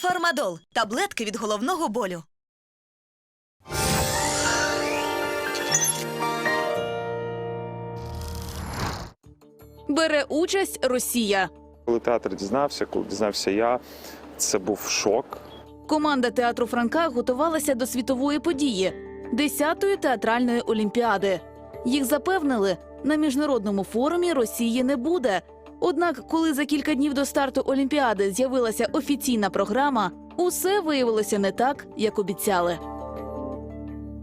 Фармадол таблетки від головного болю. Бере участь Росія. Коли театр дізнався, коли дізнався я, це був шок. Команда театру Франка готувалася до світової події 10-ї театральної олімпіади. Їх запевнили, на міжнародному форумі Росії не буде. Однак, коли за кілька днів до старту Олімпіади з'явилася офіційна програма, усе виявилося не так, як обіцяли.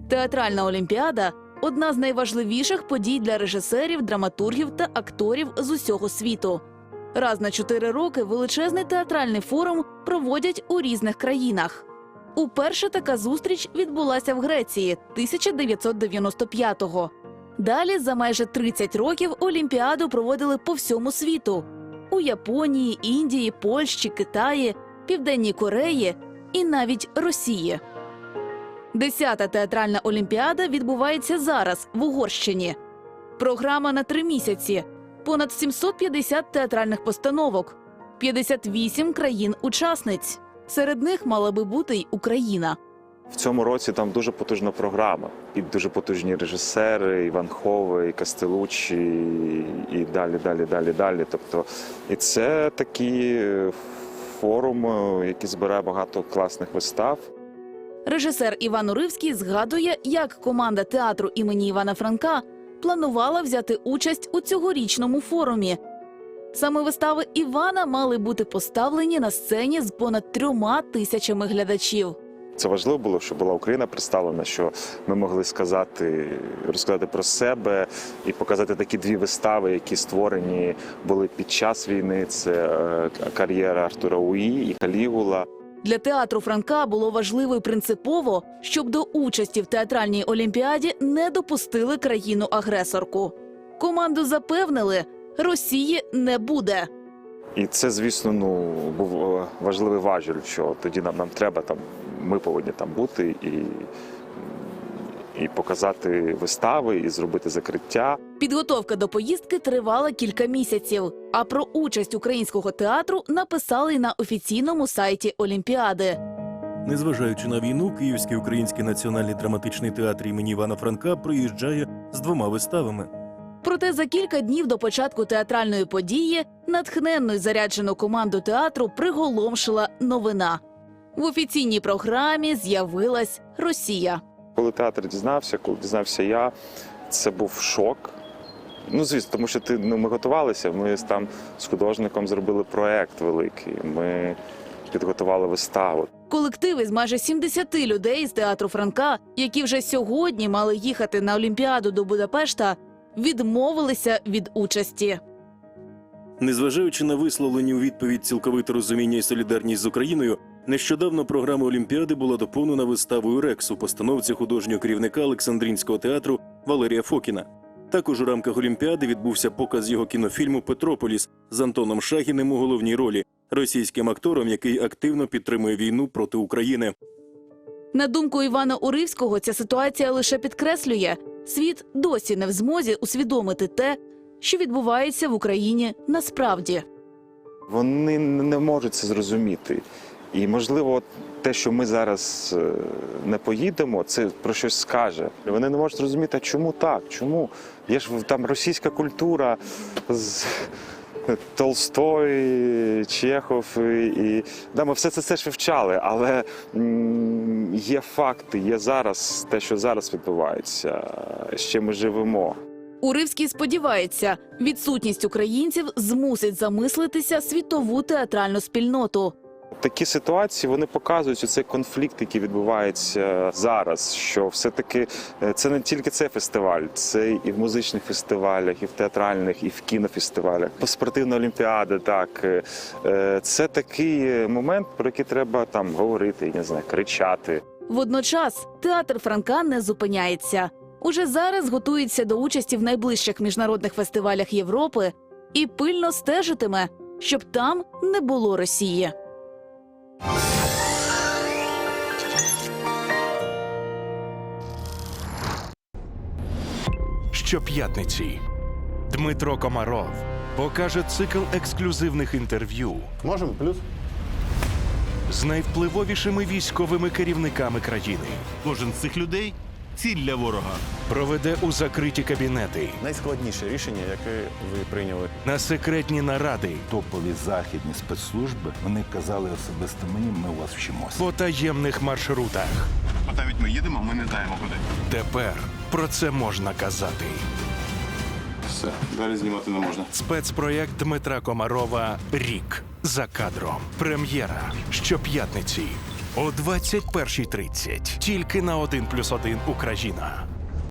Театральна олімпіада одна з найважливіших подій для режисерів, драматургів та акторів з усього світу. Раз на чотири роки величезний театральний форум проводять у різних країнах. Уперше така зустріч відбулася в Греції 1995-го. Далі за майже 30 років Олімпіаду проводили по всьому світу: у Японії, Індії, Польщі, Китаї, Південній Кореї і навіть Росії. Десята театральна олімпіада відбувається зараз в Угорщині. Програма на три місяці, понад 750 театральних постановок, 58 країн-учасниць. Серед них мала би бути й Україна. В цьому році там дуже потужна програма. І дуже потужні режисери, Іван Ховий, Кастелучі, і далі, далі, далі, далі. Тобто, і це такий е, форум, е, який збирає багато класних вистав. Режисер Іван Уривський згадує, як команда театру імені Івана Франка планувала взяти участь у цьогорічному форумі. Саме вистави Івана мали бути поставлені на сцені з понад трьома тисячами глядачів. Це важливо було, щоб була Україна представлена, що ми могли сказати, розказати про себе і показати такі дві вистави, які створені були під час війни. Це е, кар'єра Артура Уї і Калігула. Для театру Франка було важливо і принципово, щоб до участі в театральній олімпіаді не допустили країну-агресорку. Команду запевнили, Росії не буде. І це, звісно, ну був е, важливий важіль, що тоді нам, нам треба там, ми повинні там бути і, і показати вистави, і зробити закриття. Підготовка до поїздки тривала кілька місяців. А про участь українського театру написали й на офіційному сайті Олімпіади. Незважаючи на війну, Київський український національний драматичний театр імені Івана Франка приїжджає з двома виставами. Проте за кілька днів до початку театральної події натхненну й заряджену команду театру приголомшила новина. В офіційній програмі з'явилась Росія. Коли театр дізнався, коли дізнався я, це був шок. Ну, звісно, тому що ти, ну, ми готувалися. Ми там з художником зробили проект великий. Ми підготували виставу. Колективи з майже 70 людей з театру Франка, які вже сьогодні мали їхати на Олімпіаду до Будапешта, відмовилися від участі. Незважаючи на висловлені у відповідь цілковите розуміння і солідарність з Україною, нещодавно програма Олімпіади була доповнена виставою Рекс у постановці художнього керівника Олександринського театру Валерія Фокіна. Також у рамках Олімпіади відбувся показ його кінофільму Петрополіс з Антоном Шагіним у головній ролі, російським актором, який активно підтримує війну проти України. На думку Івана Уривського, ця ситуація лише підкреслює, світ досі не в змозі усвідомити те, що відбувається в Україні насправді. Вони не можуть це зрозуміти. І, можливо, те, що ми зараз е, не поїдемо, це про щось скаже. Вони не можуть зрозуміти, чому так? Чому? Є ж там російська культура з Толстой, Чехов і, да, ми все це теж вивчали, але є факти, є зараз те, що зараз відбувається, чим ми живемо. Уривський сподівається, відсутність українців змусить замислитися світову театральну спільноту. Такі ситуації вони показують цей конфлікт, який відбувається зараз. Що все-таки е, це не тільки цей фестиваль, це і в музичних фестивалях, і в театральних, і в кінофестивалях. Спортивна олімпіада, так е, е, це такий момент, про який треба там говорити, не знаю, кричати. Водночас театр Франка не зупиняється. Уже зараз готується до участі в найближчих міжнародних фестивалях Європи і пильно стежитиме, щоб там не було Росії. Щоп'ятниці Дмитро Комаров покаже цикл ексклюзивних інтерв'ю, Можемо Плюс? з найвпливовішими військовими керівниками країни. Кожен з цих людей ціль для ворога. Проведе у закриті кабінети Найскладніше рішення, яке ви прийняли. на секретні наради, топові західні спецслужби вони казали особисто мені, ми у вас вчимося. по таємних маршрутах. От навіть ми їдемо, ми не знаємо куди. Тепер про це можна казати. Все, далі знімати не можна. Спецпроєкт Дмитра Комарова Рік за кадром. Прем'єра щоп'ятниці о 21.30. Тільки на 1+,1 Україна.